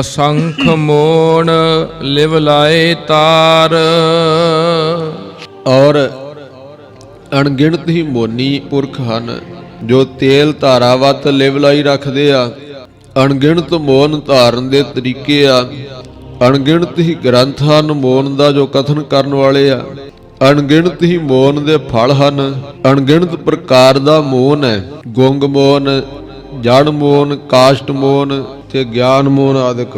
ਅਸੰਖ ਮੋਣ ਲਿਵ ਲਾਏ ਤਾਰ। ਔਰ ਅਣਗਿਣਤ ਹੀ ਮੋਨੀ ਪੁਰਖ ਹਨ, ਜੋ ਤੇਲ ਧਾਰਾਵਤ ਲਿਵ ਲਾਈ ਰੱਖਦੇ ਆ। ਅਣਗਿਣਤ ਮੋਨ ਧਾਰਨ ਦੇ ਤਰੀਕੇ ਆ। ਅਣਗਿਣਤ ਹੀ ਗ੍ਰੰਥ ਹਨ ਮੋਨ ਦਾ ਜੋ ਕਥਨ ਕਰਨ ਵਾਲੇ ਆ। ਅਣਗਿਣਤ ਹੀ ਮੋਨ ਦੇ ਫਲ ਹਨ। ਅਣਗਿਣਤ ਪ੍ਰਕਾਰ ਦਾ ਮੋਨ ਹੈ। ਗੁੰਗ ਮੋਨ ਜੜ ਮੋਨ ਕਾਸ਼ਟ ਮੋਨ ਤੇ ਗਿਆਨ ਮੋਨ ਆਦਿਕ।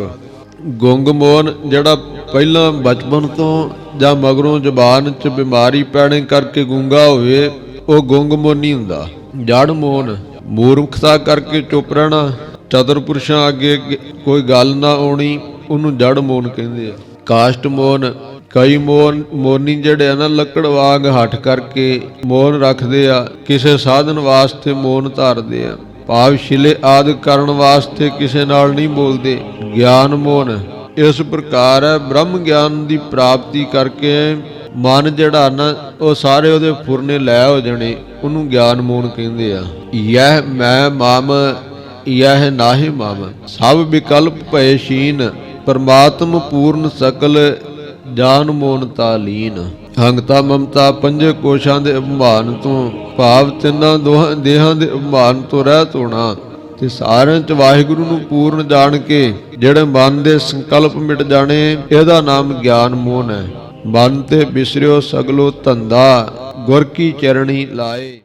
ਗੁੰਗ ਮੋਨ ਜਿਹੜਾ ਪਹਿਲਾਂ ਬਚਪਨ ਤੋਂ ਜਾਂ ਮਗਰੋਂ ਜ਼ਬਾਨ 'ਚ ਬਿਮਾਰੀ ਪੈਣੇ ਕਰਕੇ ਗੁੰਗਾ ਹੋਵੇ, ਉਹ ਗੁੰਗ ਮੋਨੀ ਹੁੰਦਾ। ਜੜ ਮੋਨ ਮੂਰਖਤਾ ਕਰਕੇ ਚੁੱਪ ਰਹਿਣਾ, ਚਤੁਰ ਪੁਰਸ਼ਾਂ ਅੱਗੇ ਕੋਈ ਗੱਲ ਨਾ ਆਉਣੀ, ਉਹਨੂੰ ਜੜ ਮੋਨ ਕਹਿੰਦੇ ਆ। ਕਾਸ਼ਟ ਮੋਨ ਕਈ ਮੋਨ ਮੋਨੀ ਜਿਹੜੇ ਆ ਨਾ, ਲੱਕੜ ਵਾਂਗ ਹੱਠ ਕਰਕੇ ਮੋਨ ਰੱਖਦੇ ਆ, ਕਿਸੇ ਸਾਧਨ ਵਾਸਤੇ ਮੋਨ ਧਾਰਦੇ ਆ। ਭਾਵ ਸ਼ਿਲੇ ਆਦਿ ਕਰਨ ਵਾਸਤੇ ਕਿਸੇ ਨਾਲ ਨਹੀਂ ਬੋਲਦੇ। ਗਿਆਨ ਮੋਹਨ, ਇਸ ਪ੍ਰਕਾਰ ਹੈ, ਬ੍ਰਹਮ ਗਿਆਨ ਦੀ ਪ੍ਰਾਪਤੀ ਕਰਕੇ ਮਨ ਜਿਹੜਾ ਨਾ, ਉਹ ਸਾਰੇ ਉਹਦੇ ਫੁਰਨੇ ਲੈ ਹੋ ਜਾਣੇ, ਉਹਨੂੰ ਗਿਆਨ ਮੋਹਨ ਕਹਿੰਦੇ ਆ। ਯਹ ਮੈਂ ਮਮ, ਯਹ ਨਾਹੀ ਮਮ। ਸਭ ਵਿਕਲਪ ਭਏ ਸ਼ੀਨ ਪਰਮਾਤਮ ਪੂਰਨ ਸਕਲ, ਜਾਨ ਮੋਹਨ ਤਾਲੀਨ ਹੰਗਤਾ ਮਮਤਾ ਪੰਜੇ ਕੋਸ਼ਾਂ ਦੇ ਅਭਿਮਾਨ ਤੋਂ, ਭਾਵ ਤਿੰਨਾਂ ਦੋਹਾਂ ਦੇਹਾਂ ਦੇ ਅਭਿਮਾਨ ਤੋਂ ਰਹਿਤ ਹੋਣਾ ਤੇ ਸਾਰਿਆਂ ਚ ਵਾਹਿਗੁਰੂ ਨੂੰ ਪੂਰਨ ਜਾਣ ਕੇ ਜਿਹੜੇ ਮਨ ਦੇ ਸੰਕਲਪ ਮਿਟ ਜਾਣੇ, ਇਹਦਾ ਨਾਮ ਗਿਆਨ ਮੋਹਨ ਹੈ। ਮਨ ਤੇ ਬਿਸਰਿਓ ਸਗਲੋ ਧੰਦਾ, ਗੁਰ ਕੀ ਚਰਣੀ ਲਾਏ।